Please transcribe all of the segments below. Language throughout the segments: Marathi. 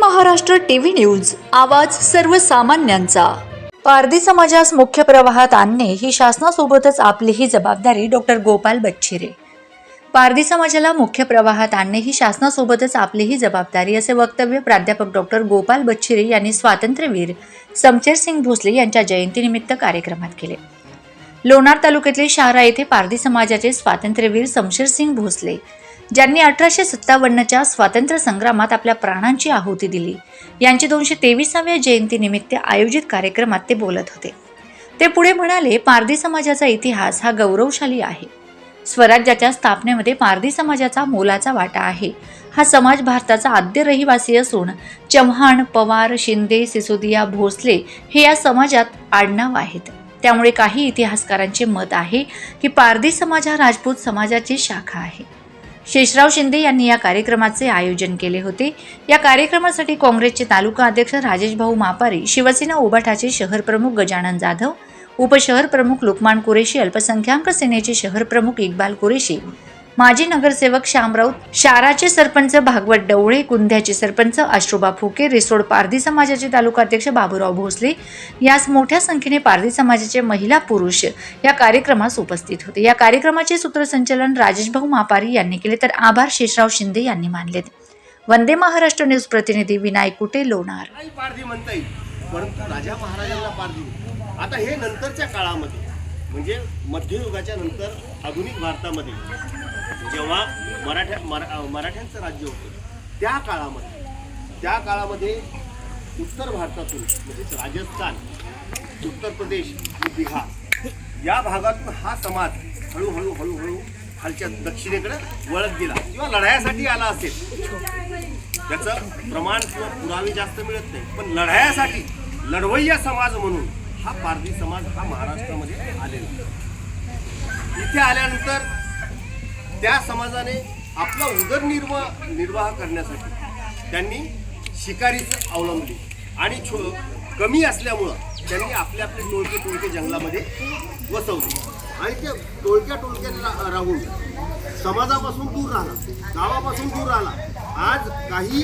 महाराष्ट्र टीव्ही न्यूज आवाज सर्वसामान्यांचा. पारधी समाजास मुख्य प्रवाहात आणणे ही शासनासोबतच आपली ही जबाबदारी डॉक्टर गोपाल बच्छिरे पारधी समाजाला मुख्य प्रवाहात आणणे ही शासनासोबतच आपली ही जबाबदारी असे वक्तव्य प्राध्यापक डॉक्टर गोपाल बच्छिरे यांनी स्वातंत्र्यवीर समशेरसिंग भोसले यांच्या जयंतीनिमित्त कार्यक्रमात केले. लोणार तालुक्यातील शहारा येथे पारधी समाजाचे स्वातंत्र्यवीर समशेरसिंग भोसले ज्यांनी अठराशे सत्तावन्नच्या स्वातंत्र्य संग्रामात आपल्या प्राणांची आहुती दिली. यांची दोनशे तेविसाव्या जयंतीनिमित्त आयोजित कार्यक्रमात ते बोलत होते. ते पुढे म्हणाले पारधी समाजाचा इतिहास हा गौरवशाली आहे. स्वराज्याच्या स्थापनेमध्ये पारधी समाजाचा मोलाचा वाटा आहे. हा समाज भारताचा आद्य रहिवासी असून चव्हाण पवार शिंदे सिसोदिया भोसले हे या समाजात आडनाव आहेत. त्यामुळे काही इतिहासकारांचे मत आहे की पारधी समाज हा राजपूत समाजाची शाखा आहे. शेषराव शिंदे यांनी या कार्यक्रमाचे आयोजन केले होते. या कार्यक्रमासाठी काँग्रेसचे तालुका अध्यक्ष राजेश भाऊ मापारी शिवसेना उबाठाचे शहर प्रमुख गजानन जाधव उपशहर प्रमुख लोकमान कुरेशी अल्पसंख्याक सेनेचे शहर प्रमुख इक्बाल कुरेशी माजी नगरसेवक श्यामराऊत शाराचे सरपंच भागवत डवळे कुंध्याचे सरपंच अश्रुबा फुके रिसोड पारधी समाजाचे तालुका अध्यक्ष बाबूराव भोसले यास मोठ्या संख्येने पारधी समाजाचे महिला पुरुष या कार्यक्रमास उपस्थित होते. या कार्यक्रमाचे सूत्रसंचालन राजेशभाऊ मापारी यांनी केले तर आभार शेषराव शिंदे यांनी मानले वंदे महाराष्ट्र न्यूज प्रतिनिधी विनायक कुटे लोणार. परंतु राजा महाराजांना पारधी. आता हे नंतरच्या काळामध्ये म्हणजे मध्ययुगाच्या नंतर आधुनिक भारतामध्ये जेव्हा मराठ्या मरा मराठ्यांचं राज्य होतं त्या काळामध्ये त्या काळामध्ये उत्तर भारतातून म्हणजेच राजस्थान उत्तर प्रदेश आणि बिहार या भागातून हा समाज हळूहळू हळूहळू खालच्या दक्षिणेकडे वळत गेला. किंवा लढायासाठी आला असेल. त्याचं प्रमाण किंवा पुरावे जास्त मिळत नाही. पण लढायासाठी लढवय्या समाज म्हणून हा पारधी समाज हा महाराष्ट्रामध्ये आलेला इथे आल्यानंतर त्या समाजाने आपला उदरनिर्वाह निर्वाह करण्यासाठी त्यांनी शिकारीच अवलंबली. आणि छो कमी असल्यामुळं त्यांनी आपले आपले टोळके टोळके जंगलामध्ये वसवले. आणि त्या टोळक्या टोळक्यात राहून समाजापासून दूर राहिला गावापासून दूर राहिला आज काही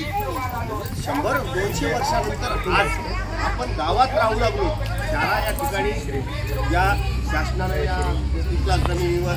शंभर दोनशे वर्षानंतर आज आपण गावात राहू लागलो. शाळा या ठिकाणी या शासनाने या तिथल्या जमिनीवर